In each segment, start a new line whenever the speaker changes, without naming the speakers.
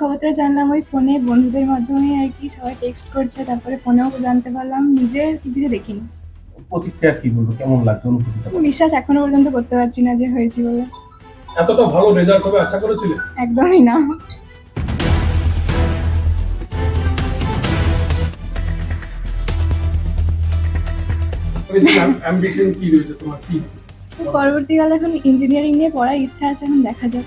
খবরটা জানলাম ওই ফোনে বন্ধুদের মাধ্যমে আর কি সবাই টেক্সট করছে তারপরে ফোনেও জানতে পারলাম নিজে টিভিতে দেখিনি।
প্রতিক্রিয়া কি বলব? কেমন লাগছে অনুভূতিটা?
বিশ্বাস এখনও পর্যন্ত করতে পারছি না যে হয়েছি বলে।
এতটা ভালো রেজাল্ট হবে আশা করেছিলে?
একদমই না।
অ্যাম্বিশন কি রয়েছে তোমার? কি?
পরবর্তীকালে এখন ইঞ্জিনিয়ারিং নিয়ে পড়ার ইচ্ছা আছে এখন দেখা যাক।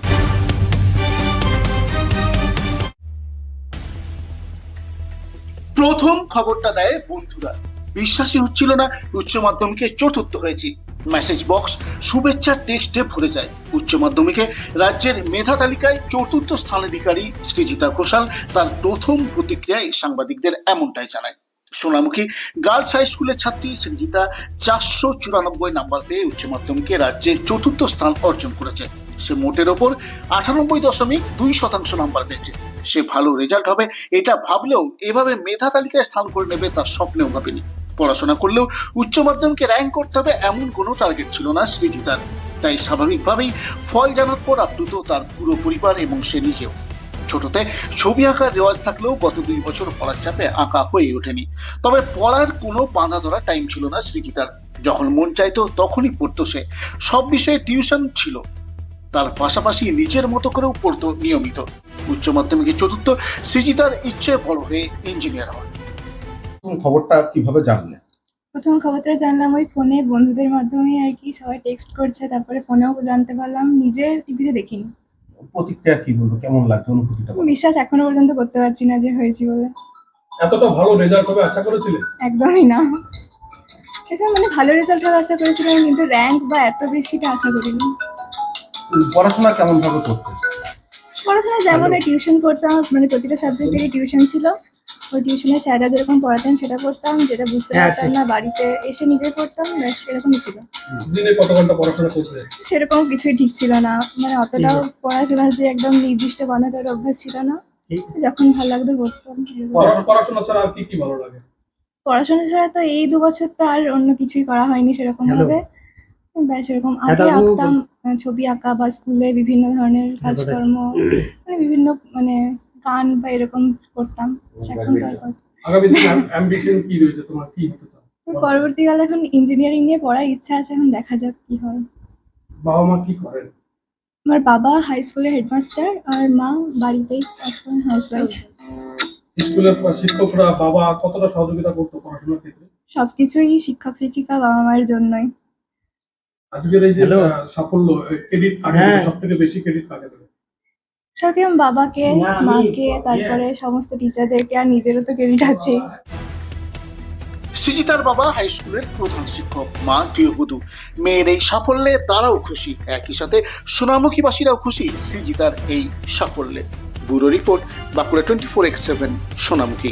প্রথম খবরটা দেয় বন্ধুরা। বিশ্বাসই হচ্ছিল না, উচ্চ মাধ্যমিকে চতুর্থ হয়েছি। মেসেজ বক্স শুভেচ্ছা টেক্সটে ভরে যায়। উচ্চ মাধ্যমিকে রাজ্যের মেধা তালিকায় চতুর্থ স্থানাধিকারী সৃজিতা ঘোষাল তার প্রথম প্রতিক্রিয়ায় সাংবাদিকদের এমনটাই জানায়। সোনামুখী গার্লস হাই স্কুলের ছাত্রী সৃজিতা চারশো চুরানব্বই নাম্বার পেয়ে উচ্চ মাধ্যমিকে রাজ্যের চতুর্থ স্থান অর্জন করেছে। সে মোটের ওপর আটানব্বই দশমিক দুই শতাংশ নাম্বার পেয়েছে। সে ভালো রেজাল্ট হবে, এটা ভাবলেও এভাবে মেধা তালিকায় স্থান করে নেবে তার স্বপ্নেও ভাবেনি। পড়াশোনা করলেও উচ্চ মাধ্যমিকে র্যাঙ্ক করতে হবে এমন কোনো টার্গেট ছিল না সৃজিতার তাই স্বাভাবিকভাবেই ফল জানার পর আপ্লুত তার পুরো পরিবার এবং সে নিজেও। ছোটতে ছবি আঁকার রেওয়াজ থাকলেও গত দুই বছর পড়ার চাপে আঁকা হয়ে ওঠেনি। তবে পড়ার কোনো বাঁধা ধরা টাইম ছিল না সৃজিতার যখন মন চাইতো তখনই পড়তো সে। সব বিষয়ে টিউশন ছিল। তার পাশাপাশি নিজের মতো করেও পড়তো নিয়মিত। উচ্চ মাধ্যমিকে চতুর্থ সৃজিতার ইচ্ছে বড় হয়ে ইঞ্জিনিয়ার হওয়ার
খবরটা কীভাবে জানলে
প্রথম খবরটা জানলাম ওই ফোনে বন্ধুদের মাধ্যমে আর কি সবাই টেক্সট করছে তারপরে ফোনেও জানতে পারলাম নিজে টিভিতে দেখিনি।
প্রতিক্রিয়া কি বলব? কেমন লাগছে অনুভূতিটা?
বিশ্বাস এখনও পর্যন্ত করতে পারছি না যে হয়েছি বলে।
এতটা ভালো রেজাল্ট হবে আশা করেছিলে?
একদমই না। এছাড়া মানে ভালো রেজাল্ট হবে আশা করেছিলাম কিন্তু র্যাঙ্ক বা এত বেশিটা আশা করিনি।
পড়াশোনা কেমন ভাবে করতে
পড়াশোনা যেমন টিউশন করতাম মানে প্রতিটা সাবজেক্টেরই টিউশন ছিল। ওই টিউশনে স্যাররা যেরকম পড়াতেন সেটা পড়তাম যেটা বুঝতে পারতাম না বাড়িতে এসে নিজে পড়তাম ব্যাস সেরকমই ছিল।
দিনে কত ঘণ্টা পড়াশোনা করতে
সেরকম কিছুই ঠিক ছিল না। মানে অতটাও পড়াশোনা যে একদম নির্দিষ্ট বানাতে ওর অভ্যাস ছিল না। যখন ভালো লাগতো পড়তাম
পড়াশোনা পড়াশোনা ছাড়া আর কি কি ভালো লাগে?
পড়াশোনা ছাড়া তো এই দু বছর তো আর অন্য কিছুই করা হয়নি সেরকম ভাবে। ব্যাস এরকম আগে আঁকতাম ছবি আঁকা বা স্কুলে বিভিন্ন ধরনের কাজকর্ম মানে বিভিন্ন মানে গান বা এরকম করতাম এখন তো আর করতে-
আগামী দিনে অ্যাম্বিশন কি রয়েছে? তোমার কি হতে চাও?
তো পরবর্তীকালে এখন ইঞ্জিনিয়ারিং নিয়ে পড়ার ইচ্ছা আছে এখন দেখা যাক কি হয়।
বাবা মা কি করেন?
আমার বাবা হাই স্কুলের হেডমাস্টার আর মা বাড়িতেই কাজ করেন হাউস ওয়াইফ
স্কুলের শিক্ষকরা বাবা কতটা সহযোগিতা করতো পড়াশোনার ক্ষেত্রে?
সবকিছুই শিক্ষক শিক্ষিকা বাবা মায়ের জন্যই।
আজকের এই যে সাফল্য ক্রেডিট কাকে
হ্যাঁ।
সব থেকে বেশি ক্রেডিট কাকে দেবে।
সত্যি আমার বাবাকে মাকে তারপরে সমস্ত টিচারদেরকে আর নিজেরও তো ক্রেডিট আছে।
সৃজিতার বাবা হাই স্কুলের প্রধান শিক্ষক মা গৃহবধূ মেয়ের এই সাফল্যে তারাও খুশি। একই সাথে সোনামুখীবাসীরাও খুশি সৃজিতার এই সাফল্যে। Bureau report Bankura twenty four X seven Sonamukhi.